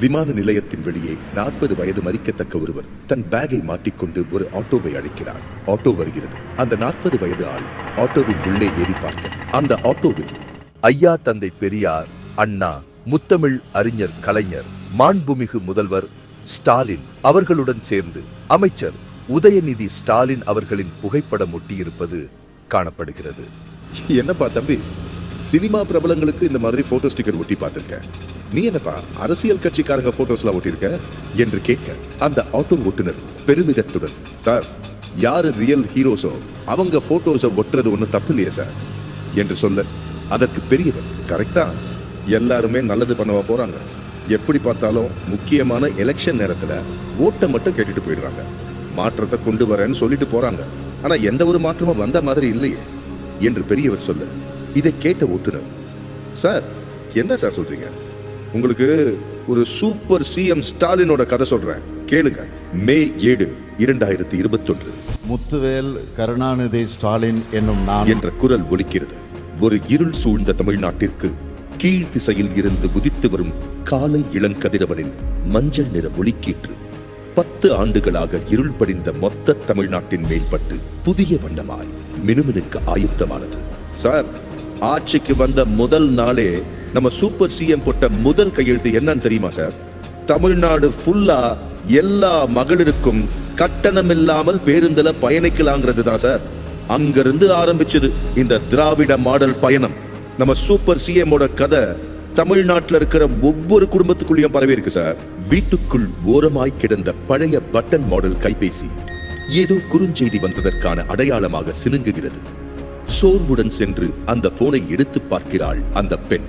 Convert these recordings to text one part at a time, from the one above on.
விமான நிலையத்தின் வெளியே நாற்பது வயது மதிக்கத்தக்க ஒருவர் தன் பேக்கை மாட்டிக்கொண்டு ஒரு ஆட்டோவை அழைக்கிறார். ஆட்டோ வருகிறது. அந்த நாற்பது வயது ஆள் ஆட்டோவின் உள்ளே ஏறி பார்க்க அந்த ஆட்டோவில் ஐயா தந்தை பெரியார் அண்ணா முத்தமிழ் அறிஞர் கலைஞர் மாண்புமிகு முதல்வர் ஸ்டாலின் அவர்களுடன் சேர்ந்து அமைச்சர் உதயநிதி ஸ்டாலின் அவர்களின் புகைப்படம் ஒட்டியிருப்பது காணப்படுகிறது. என்னப்பா தம்பி சினிமா பிரபலங்களுக்கு இந்த மாதிரி போட்டோ ஸ்டிக்கர் ஒட்டி பார்த்திருக்கேன் நீ என்னப்பா அரசியல் கட்சிக்காரங்க போட்டோஸ்லாம் ஒட்டியிருக்க? என்று கேட்க அந்த ஆட்டோ ஓட்டுநர் பெருமிதத்துடன் சார் யாரு ரியல் ஹீரோஸோ அவங்க போட்டோஸை ஒட்டுறது ஒன்றும் தப்பு இல்லையே சார் என்று சொல்ல அதற்கு பெரியவர் கரெக்டா எல்லாருமே நல்லது பண்ணவா போறாங்க. எப்படி பார்த்தாலும் முக்கியமான எலெக்ஷன் நேரத்தில் ஓட்டை மட்டும் கேட்டுட்டு போயிடுறாங்க. மாற்றத்தை கொண்டு வரேன்னு சொல்லிட்டு போறாங்க. ஆனா எந்த ஒரு மாற்றமும் வந்த மாதிரி இல்லையே என்று பெரியவர் சொல்ல இதை கேட்ட ஓட்டுநர் சார் என்ன சார் சொல்றீங்க? உங்களுக்கு ஒரு சூப்பர் சிஎம் ஸ்டாலினோட கதை சொல்றேன். கேளுங்க. மே ஏழு இரண்டாயிரத்தி இருபத்தொன்று. முத்துவேல் கருணாநிதி ஸ்டாலின் என்னும் நான் என்ற குரல் ஒலிக்கிறது. ஒரு இருள் சூழ்ந்த தமிழ்நாட்டிற்கு கீழ் திசையில் இருந்து உதித்து வரும் காலை இளங்கதிரவனின் மஞ்சள் நிற ஒளிக்கீற்று பத்து ஆண்டுகளாக இருள் படிந்த மொத்த தமிழ்நாட்டின் மேல்பட்டு புதிய வண்ணமாய் மினுமினுக்கு ஆயுத்தமானது. சார் ஆட்சிக்கு வந்த முதல் நாளே நம்ம சூப்பர் சிஎம் போட்ட முதல் கையெழுத்து என்னன்னு தெரியுமா சார்? தமிழ்நாடு ஃபுல்லா எல்லா மகளிருக்கும் கட்டணம் இல்லாமல் பேருந்துல பயணிக்கலாங்கிறது தான் சார். அங்கிருந்து ஆரம்பிச்சது இந்த திராவிட மாடல் பயணம். நம்ம சூப்பர் சிஎம்மோட கதை தமிழ்நாட்டில் இருக்கிற ஒவ்வொரு குடும்பத்துக்குள்ளேயும் பரவி இருக்கு சார். வீட்டுக்குள் ஓரமாய் கிடந்த பழைய பட்டன் மாடல் கைபேசி ஏதோ குறுஞ்செய்தி வந்ததற்கான அடையாளமாக சினுங்குகிறது சோர்வுடன் சென்று அந்த போனை எடுத்து பார்க்கிறாள் அந்த பெண்.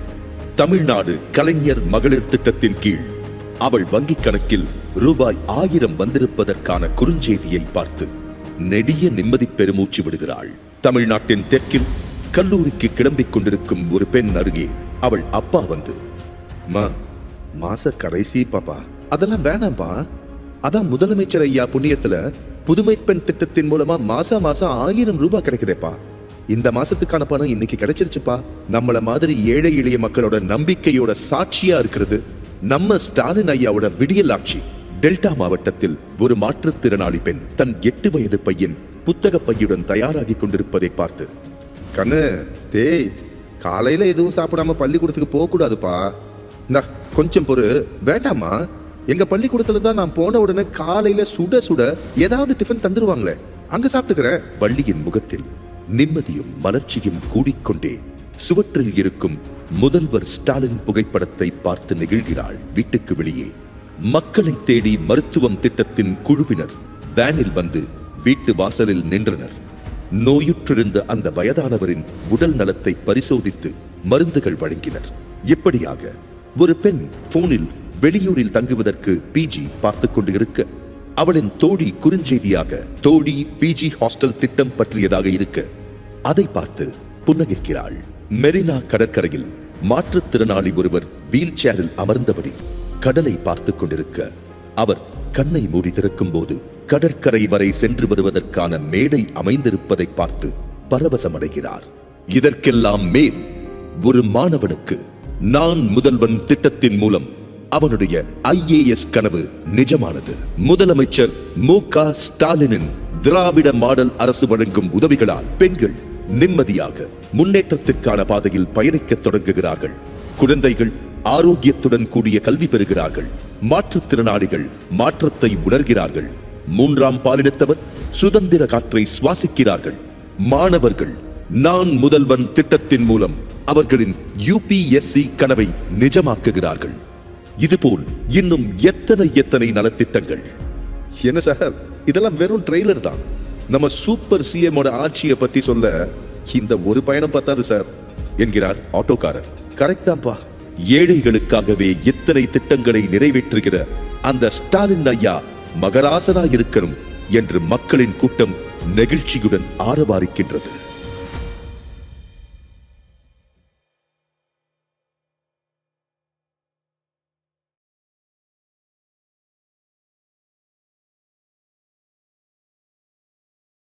தமிழ்நாடு கலைஞர் மகளிர் திட்டத்தின் கீழ் அவள் வங்கிக் கணக்கில் ரூபாய் ஆயிரம் வந்திருப்பதற்கான குறுஞ்செய்தியை பார்த்து நெடிய நிம்மதி பெருமூச்சு விடுகிறாள். தமிழ்நாட்டின் தெற்கில் கல்லூரிக்கு கிளம்பிக் கொண்டிருக்கும் ஒரு பெண் அருகே அவள் அப்பா வந்து மா மாச கடைசி பாப்பா. அதெல்லாம் வேணாம்பா. அதான் முதலமைச்சர் ஐயா புண்ணியத்துல புதுமை பெண் திட்டத்தின் மூலமா மாசம் மாசம் ஆயிரம் ரூபாய் கிடைக்குதேப்பா. இந்த மாசத்துக்கான பணம் இன்னைக்கு கிடைச்சிருச்சுப்பா. நம்மள மாதிரி ஏழை எளிய மக்களோட நம்பிக்கையோட சாட்சியா இருக்கிறது நம்ம ஸ்டாலின் ஐயாவோட விடியல் ஆட்சி டெல்டா மாவட்டத்தில் ஒரு மாற்றுத்திறனாளி பெண் தன் எட்டு வயது பையன் புத்தக பையுடன் தயாராகி கொண்டிருப்பதை பார்த்து கண்ணு டேய் காலையில எதுவும் சாப்பிடாம பள்ளிக்கூடத்துக்கு போக கூடாதுப்பா இந்தா கொஞ்சம் பொறு. வேண்டாமா எங்க பள்ளிக்கூடத்துல தான் நான் போன உடனே காலையில சுட சுட ஏதாவது டிஃபன் தந்துருவாங்களே. அங்க சாப்பிட்டுக்கிறேன். வள்ளியின் முகத்தில் நிம்மதியும் மலர்ச்சியும் கூடிக்கொண்டே சுவற்றில் இருக்கும் முதல்வர் ஸ்டாலின் புகைப்படத்தை பார்த்து நெகிழ்கிறாள் வீட்டுக்கு வெளியே. மக்களை தேடி மருத்துவம் திட்டத்தின் குழுவினர் வேனில் வந்து வீட்டு வாசலில் நின்றனர். நோயுற்றிருந்த அந்த வயதானவரின் உடல் நலத்தை பரிசோதித்து மருந்துகள் வழங்கினர். இப்படியாக ஒரு பெண் போனில் வெளியூரில் தங்குவதற்கு பிஜி பார்த்துக் கொண்டு இருக்க அவளின் தோழி குறுஞ்செய்தியாக தோழி பிஜி ஹாஸ்டல் திட்டம் பற்றியதாக இருக்க அதை பார்த்து புன்னகைக்கிறாள். மெரினா கடற்கரையில் மாற்றுத்திறனாளி ஒருவர் வீல் சேரில் அமர்ந்தபடி கடலை பார்த்து கொண்டிருக்க அவர் கண்ணை மூடி திறக்கும் போது கடற்கரை வரை சென்று வருவதற்கான மேடை அமைந்திருப்பதை பார்த்து பரவசமடைகிறார். இதற்கெல்லாம் மேல் ஒரு மாணவனுக்கு நான் முதல்வன் திட்டத்தின் மூலம் அவனுடைய ஐஏஎஸ் கனவு நிஜமானது. முதலமைச்சர் மு க ஸ்டாலினின் திராவிட மாடல் அரசு வழங்கும் உதவிகளால் பெண்கள் நிம்மதியாக முன்னேற்றத்திற்கான பாதையில் பயணிக்கத் தொடங்குகிறார்கள். குழந்தைகள் ஆரோக்கியத்துடன் கூடிய கல்வி பெறுகிறார்கள். மாற்றுத்திறனாளிகள் மாற்றத்தை உணர்கிறார்கள். மூன்றாம் பாலினத்தவர் சுதந்திர காற்றை சுவாசிக்கிறார்கள். மாணவர்கள் நான் முதல்வன் திட்டத்தின் மூலம் அவர்களின் யூபிஎஸ்சி கனவை நிஜமாக்குகிறார்கள். இதுபோல் இன்னும் எத்தனை எத்தனை நலத்திட்டங்கள்? என்ன சார்? இதெல்லாம் வெறும் ட்ரெய்லர் தான். நம்ம சூப்பர் சிஎம்மோட ஆட்சியை பத்தி சொல்ல இந்த ஒரு பயணம் பத்தாது சார் என்கிறார் ஆட்டோக்காரர். கரெக்டாப்பா ஏழைகளுக்காகவே எத்தனை திட்டங்களை நிறைவேற்றுகிற அந்த ஸ்டாலின் ஐயா மகராசனா இருக்கணும் என்று மக்களின் கூட்டம் நெகிழ்ச்சியுடன் ஆரவாரிக்கின்றது.